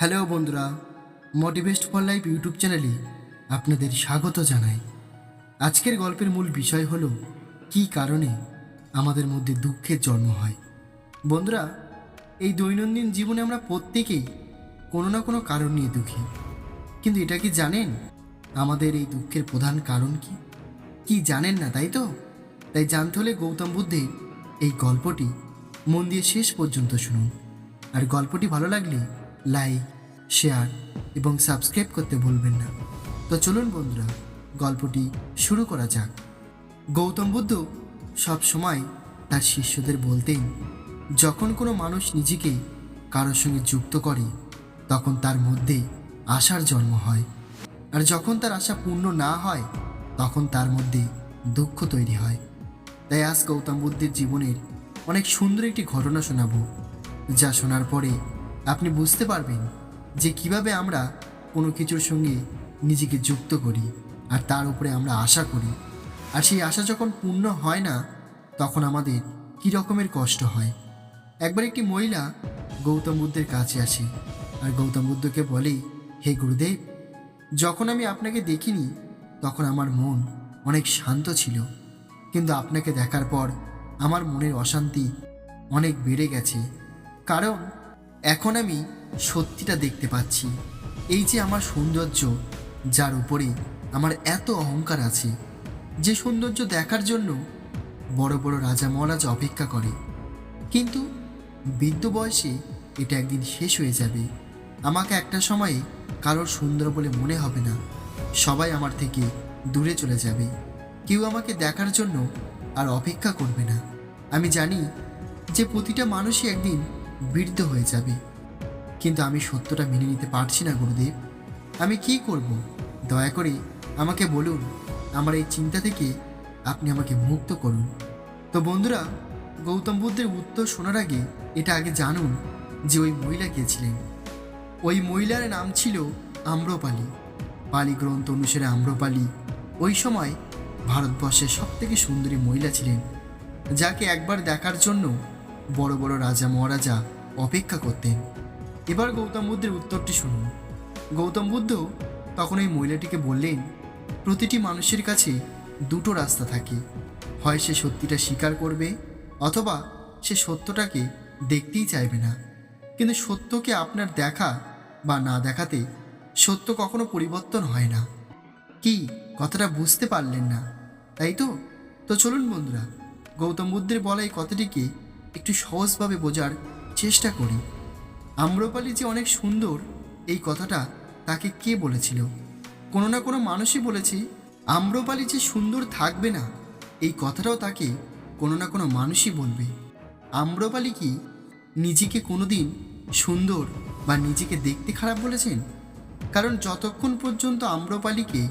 Hello বন্ধুরা মোটিভেস্ট for life YouTube চ্যানেলে আপনাদের স্বাগত জানাই। আজকের গল্পের মূল বিষয় হল, কী কারণে আমাদের মধ্যে দুঃখের জন্ম হয়? বন্ধুরা, এই দৈনন্দিন জীবনে আমরা প্রত্যেকেই কোনো না কোনো কারণ নিয়ে দুঃখী। কিন্তু এটা কি জানেন? আমাদের এই দুঃখের প্রধান কারণ কি? কি জানেন না, তাই তো? তাই জানতে হলে গৌতম বুদ্ধের এই গল্পটি মন দিয়ে শেষ পর্যন্ত শুনুন। আর গল্পটি ভালো লাগলে লাইক শেয়ার এবং সাবস্ক্রাইব করতে ভুলবেন না। তো চলুন বন্ধুরা, গল্পটি শুরু করা যাক। গৌতম বুদ্ধ সব সময় তার শিষ্যদের বলতেন, যখন কোনো মানুষ নিজেকে কারোর সঙ্গে যুক্ত করে, তখন তার মধ্যে আশার জন্ম হয়। আর যখন তার আশা পূর্ণ না হয়, তখন তার মধ্যে দুঃখ তৈরি হয়। তাই আজ গৌতম বুদ্ধের জীবনের অনেক সুন্দর একটি ঘটনা শোনাবো, যা শোনার পরে আপনি বুঝতে পারবেন যে কীভাবে আমরা কোনো কিছুর সঙ্গে নিজেকে যুক্ত করি আর তার উপরে আমরা আশা করি। আর সেই আশা যখন পূর্ণ হয় না, তখন আমাদের কী রকমের কষ্ট হয়? একবার একটি মহিলা গৌতম বুদ্ধের কাছে আসে আর গৌতম বুদ্ধকে বলে, হে গুরুদেব, যখন আমি আপনাকে দেখিনি, তখন আমার মন অনেক শান্ত ছিল। কিন্তু আপনাকে দেখার পর আমার মনের অশান্তি অনেক বেড়ে গেছে। কারণ এখন আমি সত্যিটা দেখতে পাচ্ছি। এই যে আমার সৌন্দর্য, যার উপরে আমার এত অহংকার আছে, যে সৌন্দর্য দেখার জন্য বড় বড় রাজা মহারাজা অপেক্ষা করে। কিন্তু বৃদ্ধ বয়সে এটা একদিন শেষ হয়ে যাবে। আমাকে একটা সময়ে কারোর সুন্দর বলে মনে হবে না। সবাই আমার থেকে দূরে চলে যাবে। কেউ আমাকে দেখার জন্য আর অপেক্ষা করবে না। আমি জানি যে প্রতিটা মানুষই একদিন বৃদ্ধ হয়ে যাবে। কিন্তু আমি সত্যটা মেনে নিতে পারছি না, গুরুদেব। আমি কি করব? দয়া করে আমাকে বলুন, আমার এই চিন্তা থেকে আপনি আমাকে মুক্ত করুন। তো বন্ধুরা, গৌতম বুদ্ধের উত্তর শোনার আগে এটা আগে জানুন যে ওই মহিলা কে ছিলেন। ওই মহিলার নাম ছিল আম্রপালি। পালি গ্রন্থ অনুসারে আম্রপালি ওই সময় ভারতবর্ষের সব থেকে সুন্দরী মহিলা ছিলেন, যাকে একবার দেখার জন্য বড় বড় রাজা মহারাজা অপেক্ষা করতেন। এবার গৌতম বুদ্ধের উত্তরটি শুনুন। গৌতম বুদ্ধ তখন ওই মহিলাটিকে বললেন, প্রতিটি মানুষের কাছে দুটো রাস্তা থাকে। হয় সে সত্যিটা স্বীকার করবে, অথবা সে সত্যটাকে দেখতেই চাইবে না। কিন্তু সত্যকে আপনার দেখা বা না দেখাতে সত্য কখনো পরিবর্তন হয় না। কি, কথাটা বুঝতে পারলেন না? তাই তো? তো চলুন বন্ধুরা, গৌতম বুদ্ধের বলা এই কথাটিকে একটু সহজভাবে বোঝার চেষ্টা করি। আম্রপালি যে অনেক সুন্দর, এই কথাটা তাকে কে বলেছিল? কোনো না কোনো মানুষই বলেছে, আম্রপালি যে সুন্দর থাকবে না, এই কথাটাও তাকে কোনো না কোনো মানুষই বলবে। আম্রপালি কি নিজেকে কোনোদিন সুন্দর বা নিজেকে দেখতে খারাপ বলেছেন? কারণ যতক্ষণ পর্যন্ত আম্রপালিকে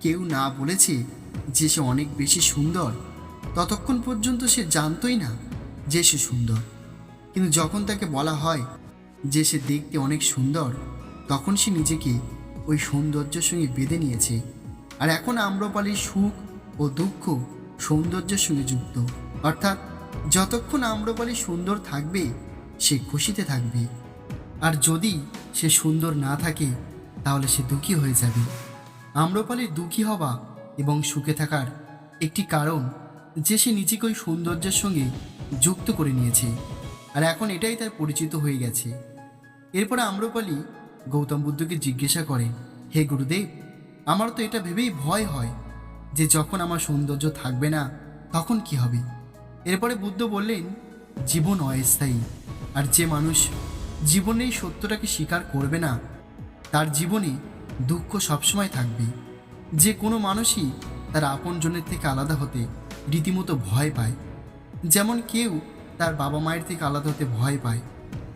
কেউ না বলেছে যে সে অনেক বেশি সুন্দর, ততক্ষণ পর্যন্ত সে জানতই না। যে সে সুন্দর। কিন্তু যখন তাকে বলা হয় যে সে দেখতে অনেক সুন্দর, তখন সে নিজেকে ওই সৌন্দর্যের সঙ্গে বেঁধে নিয়েছে। আর এখন আম্রপালির সুখ ও দুঃখ সৌন্দর্যের সঙ্গে যুক্ত। অর্থাৎ যতক্ষণ আম্রপালি সুন্দর থাকবে, সে খুশিতে থাকবে। আর যদি সে সুন্দর না থাকে, তাহলে সে দুঃখী হয়ে যাবে। আম্রপালির দুঃখী হওয়া এবং সুখে থাকার একটি কারণ যে সে নিজেকে ওই সৌন্দর্যের সঙ্গে যুক্ত করে নিয়েছে। আর এখন এটাই তার পরিচিত হয়ে গেছে। এরপরে আম্রপালি গৌতম বুদ্ধকে জিজ্ঞাসা করে, হে গুরুদেব, আমার তো এটা ভেবেই ভয় হয় যে যখন আমার সৌন্দর্য থাকবে না, তখন কি হবে? এরপরে বুদ্ধ বললেন, জীবন অস্থায়ী। আর যে মানুষ জীবনে এই সত্যটাকে স্বীকার করবে না, তার জীবনে দুঃখ সবসময় থাকবে। যে কোনো মানুষই তার আপনজনের থেকে আলাদা হতে রীতিমতো ভয় পায়। যেমন কেউ তার বাবা মায়ের থেকে আলাদা হতে ভয় পায়,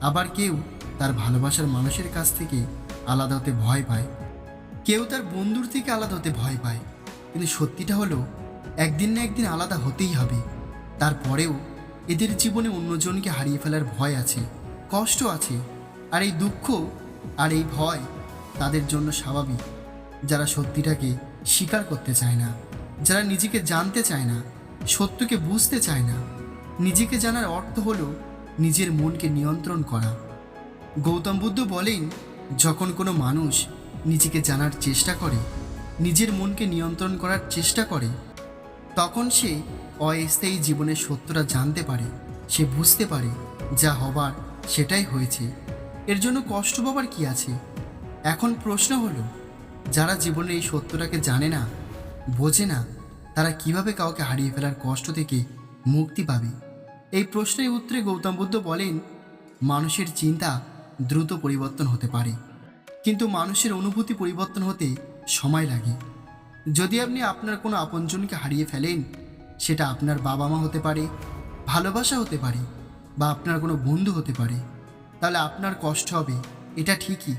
আবার কেউ তার ভালোবাসার মানুষের কাছ থেকে আলাদা হতে ভয় পায়। কেউ তার বন্ধুর থেকে আলাদা হতে ভয় পায়। কিন্তু সত্যিটা হলো, একদিন না একদিন আলাদা হতেই হবে। তারপরেও এদের জীবনে অন্যজনকে হারিয়ে ফেলার ভয় আছে কষ্ট আছে, আর এই দুঃখ আর এই ভয় তাদের জন্য স্বাভাবিক। যারা সত্যিটাকে স্বীকার করতে চায় না, যারা নিজেকে জানতে চায় না, সত্যকে বুঝতে চায় না নিজেকে জানার অর্থ হলো নিজের মনকে নিয়ন্ত্রণ করা। গৌতম বুদ্ধ বলেন, যখন কোনো মানুষ নিজেকে জানার চেষ্টা করে, নিজের মনকে নিয়ন্ত্রণ করার চেষ্টা করে, তখন সে অস্থায়ী জীবনের সত্যটা জানতে পারে, সে বুঝতে পারে যা হবার সেটাই হয়েছে। এর জন্য কষ্ট পাবার কি আছে? এখন প্রশ্ন হলো, যারা জীবনের এই সত্যটাকে জানে না, বোঝে না, তারা কীভাবে কাউকে হারিয়ে ফেলার কষ্ট থেকে মুক্তি পাবে? এই প্রশ্নের উত্তরে গৌতম বুদ্ধ বলেন, মানুষের চিন্তা দ্রুত পরিবর্তন হতে পারে। কিন্তু মানুষের অনুভূতি পরিবর্তন হতে সময় লাগে। যদি আপনি আপনার কোনো আপনজনকে হারিয়ে ফেলেন, সেটা আপনার বাবা মা হতে পারে, ভালোবাসা হতে পারে, বা আপনার কোনো বন্ধু হতে পারে, তাহলে আপনার কষ্ট হবে, এটা ঠিকই,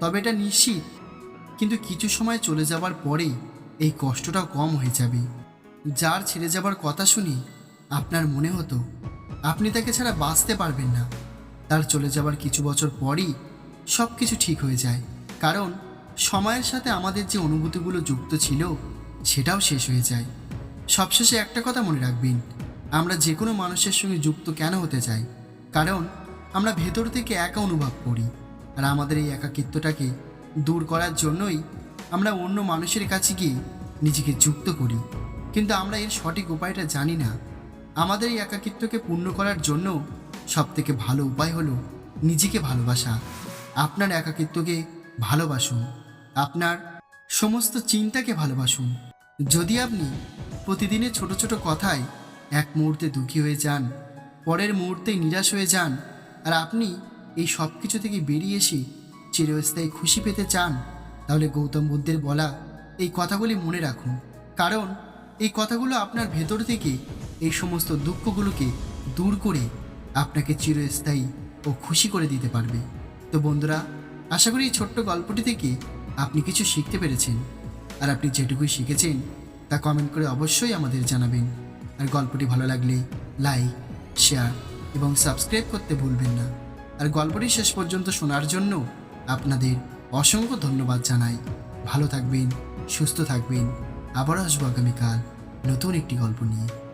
তবে এটা নিশ্চিত। কিন্তু কিছু সময় চলে যাবার পরেই এই কষ্টটাও কম হয়ে যাবে। যার ছেড়ে যাবার কথা শুনি আপনার মনে হতো আপনি তাকে ছাড়া বাঁচতে পারবেন না। তার চলে যাবার কিছু বছর পরই সব কিছু ঠিক হয়ে যায়। কারণ সময়ের সাথে আমাদের যে অনুভূতিগুলো যুক্ত ছিল, সেটাও শেষ হয়ে যায়। সবশেষে একটা কথা মনে রাখবেন, আমরা যে কোনো মানুষের সঙ্গে যুক্ত কেন হতে চাই? কারণ আমরা ভেতর থেকে একা অনুভব করি, আর আমাদের এই একাকিত্বটাকে দূর করার জন্যই আমরা অন্য মানুষের কাছে গিয়ে নিজেকে যুক্ত করি। কিন্তু আমরা এর সঠিক উপায়টা জানি না। আমাদের এই একাকিত্বকে পূর্ণ করার জন্য সব থেকে ভালো উপায় হলো নিজেকে ভালোবাসা। আপনার একাকিত্বকে ভালোবাসুন। আপনার সমস্ত চিন্তাকে ভালোবাসুন। যদি আপনি প্রতিদিনের ছোট ছোট কথায় এক মুহূর্তে দুঃখী হয়ে যান, পরের মুহূর্তেই নিরাশ হয়ে যান, আর আপনি এই সব কিছু থেকে বেরিয়ে এসে চিরস্থায়ী খুশি পেতে চান, তাহলে গৌতম বুদ্ধের বলা এই কথাগুলি মনে রাখুন। কারণ এই কথাগুলো আপনার ভেতর থেকে, এই সমস্ত দুঃখগুলোকে দূর করে আপনাকে চিরস্থায়ী ও খুশি করে দিতে পারবে। তো বন্ধুরা, আশা করি এই ছোট্ট গল্পটি থেকে আপনি কিছু শিখতে পেরেছেন। আর আপনি যেটুকুই শিখেছেন, তা কমেন্ট করে অবশ্যই আমাদের জানাবেন। আর গল্পটি ভালো লাগলে লাইক শেয়ার এবং সাবস্ক্রাইব করতে ভুলবেন না। আর গল্পটি শেষ পর্যন্ত শোনার জন্য আপনাদের অসংখ্য ধন্যবাদ জানাই। ভালো থাকবেন, সুস্থ থাকবেন। আবারও আসব আগামীকাল নতুন একটি গল্প নিয়ে।